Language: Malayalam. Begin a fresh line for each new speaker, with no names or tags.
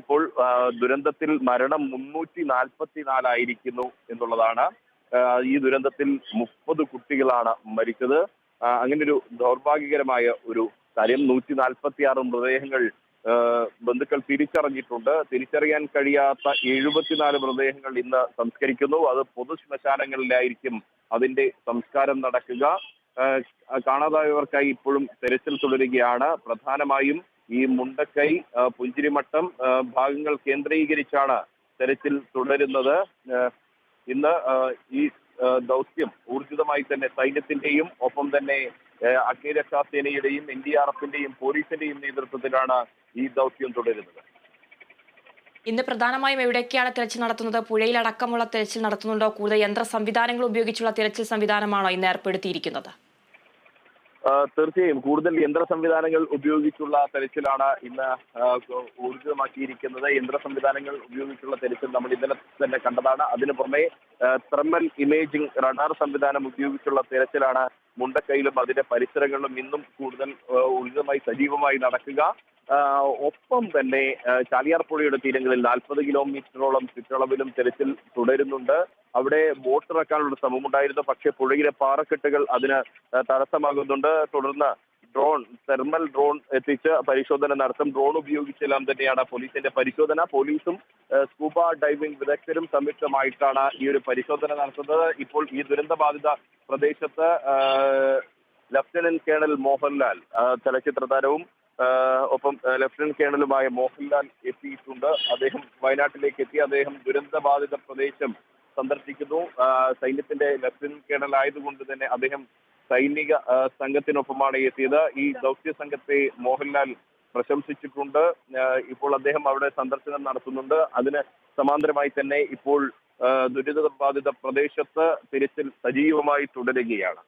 ഇപ്പോൾ ദുരന്തത്തിൽ മരണം മുന്നൂറ്റി നാൽപ്പത്തി നാലായിരിക്കുന്നു എന്നുള്ളതാണ് ഈ ദുരന്തത്തിൽ മുപ്പത് കുട്ടികളാണ് മരിച്ചത്. അങ്ങനെ ഒരു ദൗർഭാഗ്യകരമായ ഒരു കാര്യം. നൂറ്റി നാൽപ്പത്തി ആറ് മൃതദേഹങ്ങൾ ബന്ധുക്കൾ തിരിച്ചറിഞ്ഞിട്ടുണ്ട്. തിരിച്ചറിയാൻ കഴിയാത്ത എഴുപത്തിനാല് മൃതദേഹങ്ങൾ ഇന്ന് സംസ്കരിക്കുന്നു. അത് പൊതു ശ്മശാനങ്ങളിലായിരിക്കും അതിന്റെ സംസ്കാരം നടക്കുക. കാണാതായവർക്കായി ഇപ്പോഴും തെരച്ചിൽ തുടരുകയാണ്. പ്രധാനമായും ഈ മുണ്ടക്കൈ പുഞ്ചിരിമട്ടം ഭാഗങ്ങൾ കേന്ദ്രീകരിച്ചാണ് തെരച്ചിൽ തുടരുന്നത്. ഇന്ന് ഈ ദൗത്യം ഊർജിതമായി തന്നെ സൈന്യത്തിന്റെയും ഒപ്പം തന്നെ അഗ്നിരക്ഷാ സേനയുടെയും എൻ ഡി ആർ എഫിന്റെയും പോലീസിന്റെയും നേതൃത്വത്തിലാണ് ഈ ദൗത്യം തുടരുന്നത്.
ഇന്ന് പ്രധാനമായും എവിടെയൊക്കെയാണ് തിരച്ചിൽ നടത്തുന്നത്? പുഴയിലടക്കമുള്ള തിരച്ചിൽ നടത്തുന്നുണ്ടോ? കൂടുതൽ യന്ത്ര സംവിധാനങ്ങൾ ഉപയോഗിച്ചുള്ള തിരച്ചിൽ സംവിധാനമാണോ ഇന്ന് ഏർപ്പെടുത്തിയിരിക്കുന്നത്?
തീർച്ചയായും കൂടുതൽ യന്ത്ര സംവിധാനങ്ങൾ ഉപയോഗിച്ചുള്ള തെരച്ചിലാണ് ഇന്ന് ഊർജിതമാക്കിയിരിക്കുന്നത് യന്ത്ര സംവിധാനങ്ങൾ ഉപയോഗിച്ചുള്ള തെരച്ചിൽ നമ്മൾ ഇന്നലെ തന്നെ കണ്ടതാണ്. അതിനു പുറമെ തെർമൽ ഇമേജിംഗ് റഡാർ സംവിധാനം ഉപയോഗിച്ചുള്ള തെരച്ചിലാണ് മുണ്ടക്കയിലും അതിന്റെ പരിസരങ്ങളിലും ഇന്നും കൂടുതൽ ഊർജിതമായി സജീവമായി നടക്കുക. ഒപ്പം തന്നെ ചാലിയാർ പുഴയുടെ തീരങ്ങളിൽ നാൽപ്പത് കിലോമീറ്ററോളം ചുറ്റളവിലും തെരച്ചിൽ തുടരുന്നുണ്ട്. അവിടെ ബോട്ട് ഇറക്കാനുള്ള ശ്രമമുണ്ടായിരുന്നു. പക്ഷേ പുഴയിലെ പാറക്കെട്ടുകൾ അതിന് തടസ്സമാകുന്നുണ്ട്. തുടർന്ന് ഡ്രോൺ തെർമൽ ഡ്രോൺ എത്തിച്ച് പരിശോധന നടത്തും. ഡ്രോൺ ഉപയോഗിച്ചെല്ലാം തന്നെയാണ് പോലീസിന്റെ പരിശോധന. പോലീസും സ്കൂബ ഡൈവിംഗ് വിദഗ്ധരും സംയുക്തമായിട്ടാണ് ഈ ഒരു പരിശോധന നടത്തുന്നത്. ഇപ്പോൾ ഈ ദുരന്തബാധിത പ്രദേശത്ത് ലഫ്റ്റനന്റ് കേണൽ മോഹൻലാൽ ചലച്ചിത്ര താരവും ഒപ്പം ലെഫ്റ്റനന്റ് കേണലുമായ മോഹൻലാൽ എത്തിയിട്ടുണ്ട്. അദ്ദേഹം വയനാട്ടിലേക്ക് എത്തി. അദ്ദേഹം ദുരന്തബാധിത പ്രദേശം സന്ദർശിക്കുന്നു. സൈന്യത്തിന്റെ ലഫ്റ്റനന്റ് കേണൽ ആയതുകൊണ്ട് തന്നെ അദ്ദേഹം സൈനിക സംഘത്തിനൊപ്പമാണ് എത്തിയത്. ഈ ദൗത്യ സംഘത്തെ മോഹൻലാൽ പ്രശംസിച്ചിട്ടുണ്ട്. ഇപ്പോൾ അദ്ദേഹം അവിടെ സന്ദർശനം നടത്തുന്നുണ്ട്. അതിന് സമാന്തരമായി തന്നെ ഇപ്പോൾ ദുരിത ദുരിതബാധിത പ്രദേശത്ത് തിരച്ചിൽ സജീവമായി തുടരുകയാണ്.